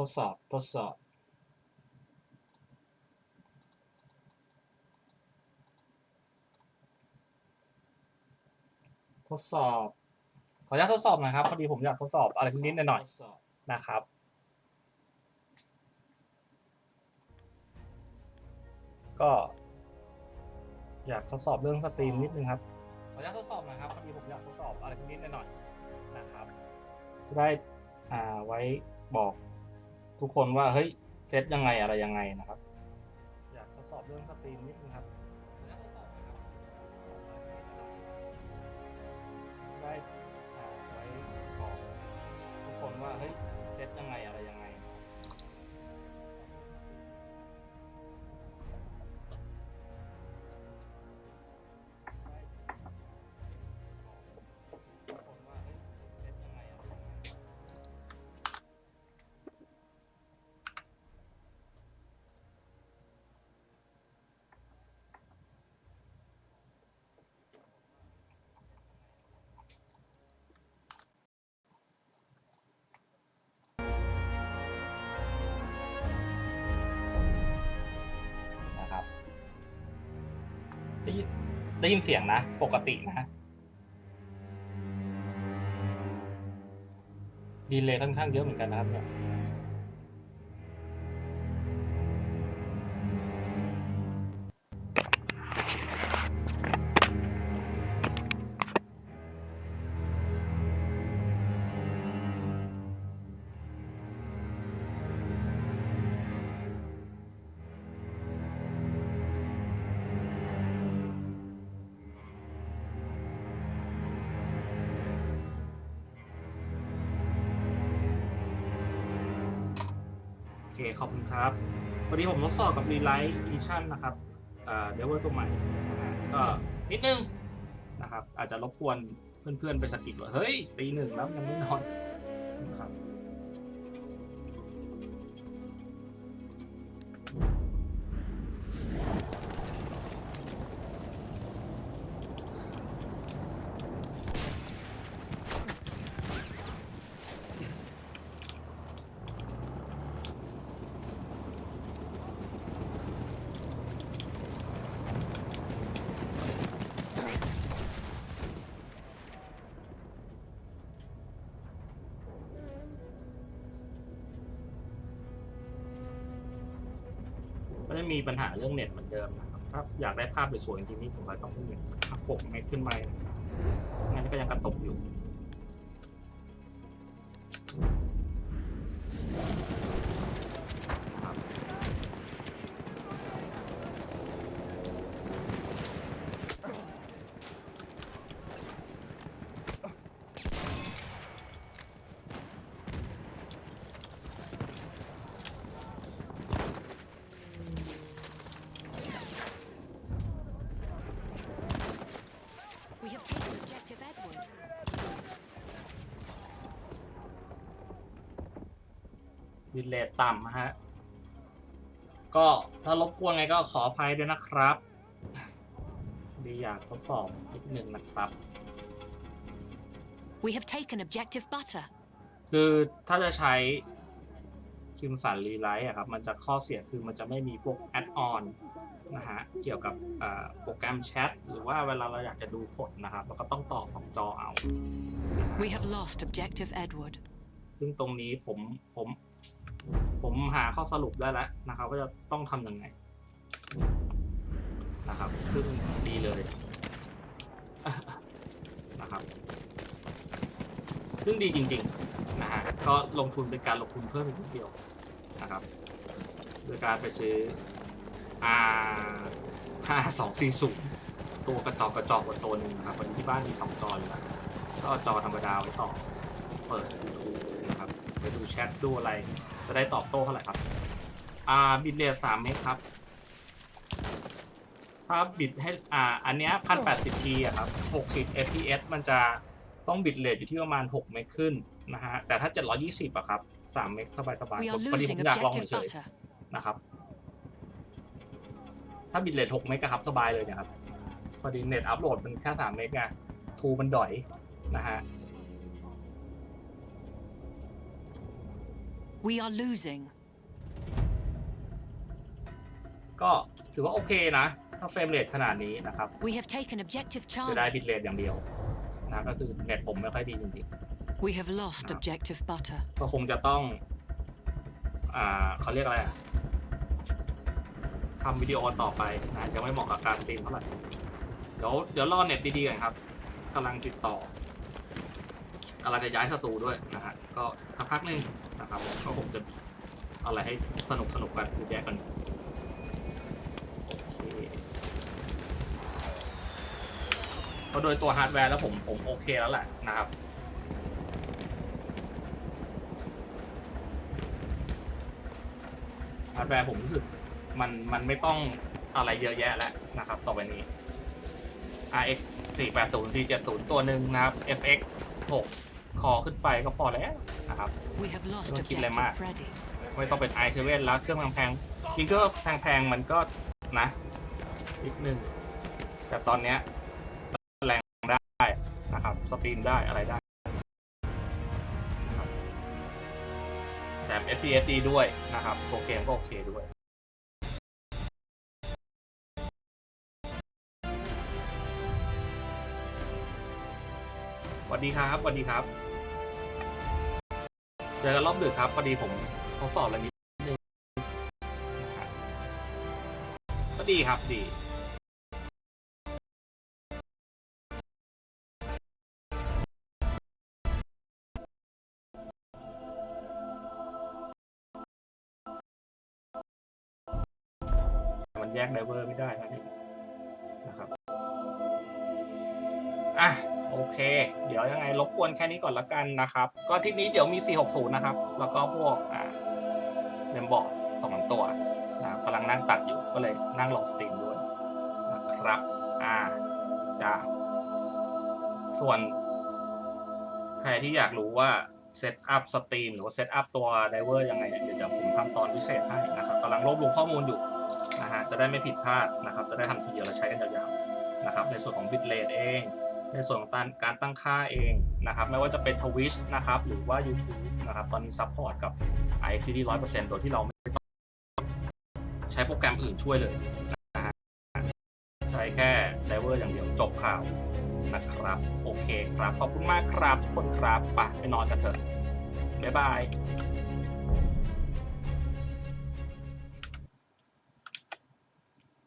ทดสอบทดสอบ ทดสอบ ขออนุญาตทดสอบหนะครับพอดีผมอยากทดสอบอะไรนิดๆหน่อยๆนะครับก็อยากทดสอบเรื่องสตรีมนิดนึงครับขออนุญาตทดสอบนะครับพอดีผมอยากทดสอบอะไรนิดๆหน่อยๆนะครับจะได้อ่าไว้บอก ทุกคนว่าเฮ้ยเซตยังไงอะไรยังไงนะครับ อยากทดสอบเรื่องสตรีมนิดนึงครับ ได้ไว้บอกทุกคนว่าเฮ้ยเซตยังไงอะไร ได้ยินได้ยินเสียงนะ ปกตินะ ดีเลย์ค่อนข้างเยอะเหมือนกันนะครับเนี่ย เคขอบคุณครับวันนี้ผมทดสอบกับ Relight Edition นะครับเดเวอร์ตัวใหม่นะฮะก็นิดนึงนะครับ อาจจะรบกวนเพื่อนๆไปสกิดว่า เฮ้ยตีหนึ่งแล้วยังไม่นอน ไม่มีปัญหาเรื่องเน็ตเหมือนเดิมนะครับถ้าอยากได้ภาพสวยๆจริงๆนี่ผมเลยต้องเน็ตหกเมกขึ้นไปงั้นก็ยังกระตุกอยู่ บิตเรทต่ำนะฮะ ก็ถ้ารบกวนไงก็ขออภัยด้วยนะครับ ดีอยากทดสอบนิดหนึ่งนะครับ We have taken objective butter. คือถ้าจะใช้คิมสันรีไลท์อะครับ มันจะข้อเสียคือมันจะไม่มีพวกแอดออนนะฮะ เกี่ยวกับอ่าโปรแกรมแชทหรือว่าเวลาเราอยากจะดูสดนะครับเราก็ต้องต่อสองจอเอา We have lost objective Edward. ซึ่งตรงนี้ผมผม ผมหาข้อสรุปได้แล้วนะครับว่าจะต้องทำยังไงนะครับ ซึ่งดีเลยนะครับซึ่งดีจริงๆนะฮะก็ลงทุนเป็นการลงทุนเพิ่มอีกนิดเดียวนะครับโดยการไปซื้อ R ห้าสองสี่ศูนย์ตัวกระจอกกระจอกกว่าตัวนึงนะครับวันนี้ที่บ้านมีสองจออยู่แล้วก็จอธรรมดาไว้ต่อเปิด YouTube นะครับไปดูแชทดูอะไร จะได้ตอบโต้เท่าไหร่ครับ อ่าบิตเรทสามเมกครับ ถ้าบิตให้อ่า อันเนี้ยพันแปดสิบทีอะครับหกสิบ fps มันจะต้องบิตเรทอยู่ที่ประมาณหกเมกขึ้นนะฮะ แต่ถ้าเจ็ดร้อยี่สิบอะครับสามเมกสบายสบาย We ๆ are พอดีผ losing มอยากลอง objective เฉย butter. ๆนะครับ ถ้าบิตเรทหกเมกอะครับสบายเลยเนะครับ พอดีเน็ตอัพโหลดมันแค่สามเมกไงทูมันดอยนะฮะ We are losing. ก็ถือว่าโอเคนะ ถ้าเฟรมเรทขนาดนี้นะครับ We have taken objective จะได้ Charlie. บิตเรทอย่างเดียวนะก็คือเน็ตผมไม่ค่อยดีจริง We have lost No. objective butter. ๆ ก็คงจะต้อง อ่าเขาเรียกอะไรอะทำวิดีโอต่อไปนะยังไม่เหมาะกับการสตรีมเท่าไหร่เดี๋ยวเดี๋ยวรอเน็ตดีๆก่อนครับกำลังติดต่อกำลังจะย้ายสตูด้วยนะฮะก็สักพักหนึ่ง นะครับก็คงจะเอาอะไรให้สนุกสนุกกันแยกกันโอเคก็โดยตัวฮาร์ดแวร์แล้วผมผมโอเคแล้วแหละนะครับฮาร์ดแวร์ผมรู้สึกมันมันไม่ต้องอะไรเยอะแยะแล้วนะครับ ต่อไปนี้ RX 480 470 ตัวหนึ่งนะครับ FX 6 คอขึ้นไปก็พอแล้วนะครับ We have lost Don't kill them objective out. Freddy. ไม่ต้องเป็น i7 แล้วเครื่องแพงๆจริงก็แพงๆมันก็นะนิดนึงแต่ตอนเนี้ยแรงได้นะครับสตรีมได้อะไรได้นะครับแถม FPS ดีด้วยนะครับโปรเกมก็โอเคด้วย สดีครับสวัสดีครับ เจอกันรอบดึกครับพอดีผมทดสอบอะไรนิดนึงก็ดีครับดีมันแยกไดเวอร์ไม่ได้นะนี่นะครับ อะ โอเค เดี๋ยวยังไงรบกวนแค่นี้ก่อนละกันนะครับ ก็ทริปนี้เดี๋ยวมี 460 นะครับ แล้วก็พวกอ่าเมมบอกสองสามตัวนะกำลังนั่งตัดอยู่ก็เลยนั่งลงสตรีมด้วยนะครับอ่าจ้าส่วนใครที่อยากรู้ว่าเซตอัพสตรีมหรือว่าเซตอัพตัวไดเวอร์ยังไงเนี่ยเดี๋ยวผมทำตอนพิเศษให้นะครับกำลังรวบรวมข้อมูลอยู่นะฮะจะได้ไม่ผิดพลาดนะครับ จะได้ทำทีเดียวแล้วใช้กันยาวๆนะครับ ในส่วนของบิตเรทเอง ในส่วนของการตั้งค่าเองนะครับ ไม่ว่าจะเป็น Twitch นะครับ หรือว่า YouTube นะครับ ตอนนี้ซัพพอร์ตกับ iCD 100%โดยที่เราไม่ต้องใช้โปรแกรมอื่นช่วยเลยนะฮะใช้แค่ไดเวอร์อย่างเดียวจบข่าวนะครับ โอเคครับ ขอบคุณมากครับทุกคนครับไปไปนอนกันเถอะบ๊ายบาย